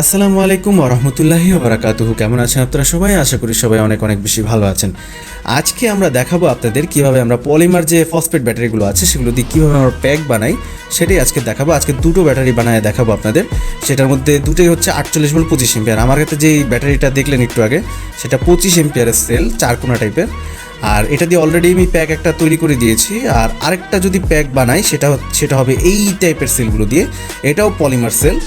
আসসালামু আলাইকুম ওরহমতুল্লাহি ওবরাকাতুহু। কেমন আছেন আপনারা সবাই? আশা করি সবাই অনেক অনেক বেশি ভালো আছেন। আজকে আমরা দেখাবো আপনাদের কীভাবে আমরা পলিমার যে ফসফেট ব্যাটারিগুলো আছে, সেগুলো দিয়ে কীভাবে আমরা প্যাক বানাই, সেটাই আজকে দেখাবো। আজকে দুটো ব্যাটারি বানায় দেখাবো আপনাদের। সেটার মধ্যে দুটোই হচ্ছে আটচল্লিশ বল পঁচিশ এম্পিয়ার। আমার কাছে যেই ব্যাটারিটা দেখলেন একটু আগে, সেটা পঁচিশ এম্পিয়ারের সেল চারকোনা টাইপের আর এটা দিয়ে অলরেডি আমি প্যাক একটা তৈরি করে দিয়েছি। আর আরেকটা যদি প্যাক বানাই, সেটা সেটা হবে এই টাইপের সেলগুলো দিয়ে। এটাও polymer cell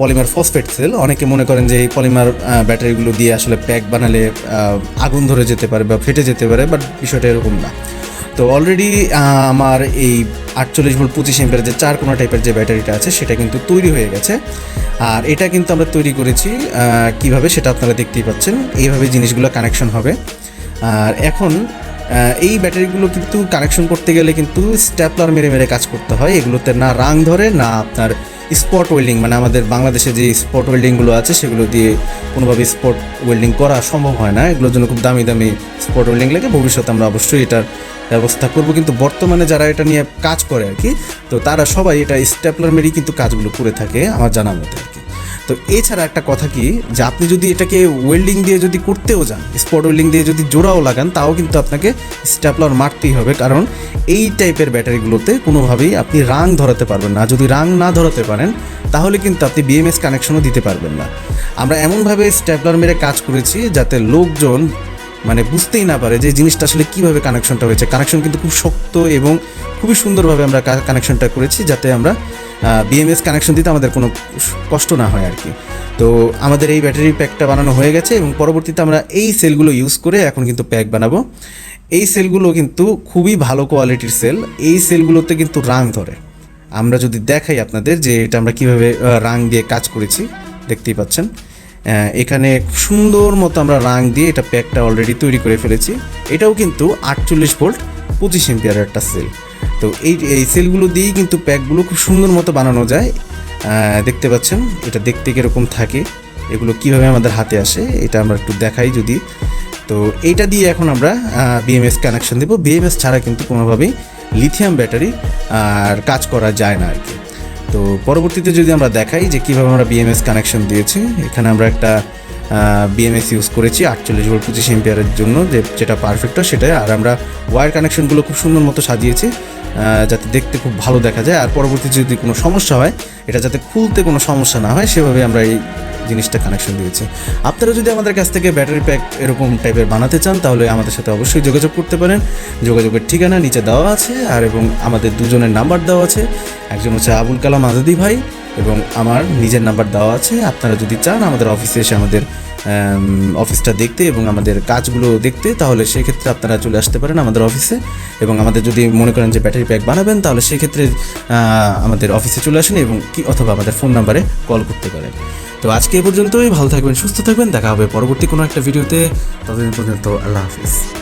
polymer phosphate cell. অনেকে মনে করেন যে এই পলিমার ব্যাটারিগুলো দিয়ে আসলে প্যাক বানালে আগুন ধরে যেতে পারে বা ফেটে যেতে পারে, বাট বিষয়টা এরকম না। তো অলরেডি আমার এই আটচল্লিশ ভোল্ট পঁচিশ এম্পের যে চার কোনা টাইপের যে ব্যাটারিটা আছে, সেটা কিন্তু তৈরি হয়ে গেছে। আর এটা কিন্তু আমরা তৈরি করেছি কীভাবে সেটা আপনারা দেখতেই পাচ্ছেন। এইভাবে জিনিসগুলো কানেকশন হবে। আর এখন এই ব্যাটারিগুলো কিন্তু কানেকশন করতে গেলে কিন্তু স্ট্যাপলার মেরে মেরে কাজ করতে হয়। এগুলোতে না রাং ধরে, না আপনার স্পট ওয়েল্ডিং মানে আমাদের বাংলাদেশে যে স্পট ওয়েল্ডিংগুলো আছে, সেগুলো দিয়ে কোনোভাবে স্পট ওয়েল্ডিং করা সম্ভব হয় না। এগুলোর জন্য খুব দামি দামি স্পট ওয়েল্ডিং লাগে। ভবিষ্যতে আমরা অবশ্যই এটার ব্যবস্থা করব। কিন্তু বর্তমানে যারা এটা নিয়ে কাজ করে আর কি, তো তারা সবাই এটা স্ট্যাপলার মেরেই কিন্তু কাজগুলো করে থাকে, আমার জানা মতে আর কি। তো এছাড়া একটা কথা কি, যে আপনি যদি এটাকে ওয়েল্ডিং দিয়ে যদি করতেও যান স্পট ওয়েল্ডিং দিয়ে যদি জোড়াও লাগান, তাও কিন্তু আপনাকে স্ট্যাপলার মারতেই হবে। কারণ এই টাইপের ব্যাটারিগুলোতে কোনোভাবেই আপনি রাং ধরাতে পারবেন না। যদি রাং না ধরাতে পারেন, তাহলে কিন্তু আপনি বিএমএস কানেকশনও দিতে পারবেন না। আমরা এমনভাবে স্ট্যাপলার মেরে কাজ করেছি যাতে লোকজন মানে বুঝতেই না পারে যে জিনিসটা আসলে কীভাবে কানেকশনটা হয়েছে। কানেকশন কিন্তু খুব শক্ত এবং খুবই সুন্দরভাবে আমরা কানেকশনটা করেছি যাতে আমরা বিএমএস কানেকশন দিতে আমাদের কোনো কষ্ট না হয় আর কি তো আমাদের এই ব্যাটারি প্যাকটা বানানো হয়ে গেছে এবং পরবর্তীতে আমরা এই সেলগুলো ইউজ করে এখন কিন্তু প্যাক বানাবো। এই সেলগুলো কিন্তু খুবই ভালো কোয়ালিটির সেল এই সেলগুলোতে কিন্তু রাং ধরে। আমরা যদি দেখাই আপনাদের যে এটা আমরা কীভাবে রাং দিয়ে কাজ করেছি, দেখতেই পাচ্ছেন। এখানে সুন্দর মতো আমরা রাং দিয়ে এটা প্যাকটা অলরেডি তৈরি করে ফেলেছি। এটাও কিন্তু আটচল্লিশ ভোল্ট পঁচিশ এম্পিয়ার একটা সেল তো এই এই সেলগুলো দিয়েই কিন্তু প্যাকগুলো খুব সুন্দর মতো বানানো যায়। দেখতে পাচ্ছেন, এটা দেখতে কীরকম থাকে, এগুলো কীভাবে আমাদের হাতে আসে, এটা আমরা একটু দেখাই যদি। তো এইটা দিয়ে এখন আমরা বিএমএস কানেকশন দেবো। বিএমএস ছাড়া কিন্তু কোনোভাবেই লিথিয়াম ব্যাটারি আর কাজ করা যায় না আর কি। তো পরবর্তীতে যদি আমরা দেখাই যে কীভাবে আমরা বিএমএস কানেকশন দিয়েছি, এখানে আমরা একটা বিএমএস ইউজ করেছি আটচল্লিশ ভোল্ট পঁচিশ এম্পিয়ারের জন্য, যে যেটা পারফেক্ট সেটাই। আর আমরা ওয়ার কানেকশনগুলো খুব সুন্দর মতো সাজিয়েছি যাতে দেখতে খুব ভালো দেখা যায়। আর পরবর্তীতে যদি কোনো সমস্যা হয়, এটা যাতে খুলতে কোনো সমস্যা না হয়, সেভাবে আমরা এই জিনিসটা কানেকশন দিয়েছে। আপনারা যদি আমাদের কাছ থেকে ব্যাটারি প্যাক এরকম টাইপের বানাতে চান, তাহলে আমাদের সাথে অবশ্যই যোগাযোগ করতে পারেন। যোগাযোগের ঠিকানা নিচে দেওয়া আছে, আর এবং আমাদের দুজনের নাম্বার দেওয়া আছে। একজন হচ্ছে আবুল কালাম আজাদি ভাই, এবং আমার নিজের নাম্বার দেওয়া আছে। আপনারা যদি চান আমাদের অফিসে এসে আমাদের অফিসটা দেখতে এবং আমাদের কাজগুলো দেখতে, তাহলে সেক্ষেত্রে আপনারা চলে আসতে পারেন আমাদের অফিসে এবং আমাদের যদি মনে করেন যে ব্যাটারি প্যাক বানাবেন, তাহলে সেক্ষেত্রে আমাদের অফিসে চলে আসেন এবং কি, অথবা আমাদের ফোন নাম্বারে কল করতে পারেন। তো আজকে এ পর্যন্তই, ভালো থাকবেন, সুস্থ থাকবেন, দেখা হবে পরবর্তী কোনো একটা ভিডিওতে। ততদিন পর্যন্ত, আল্লাহ হাফিজ।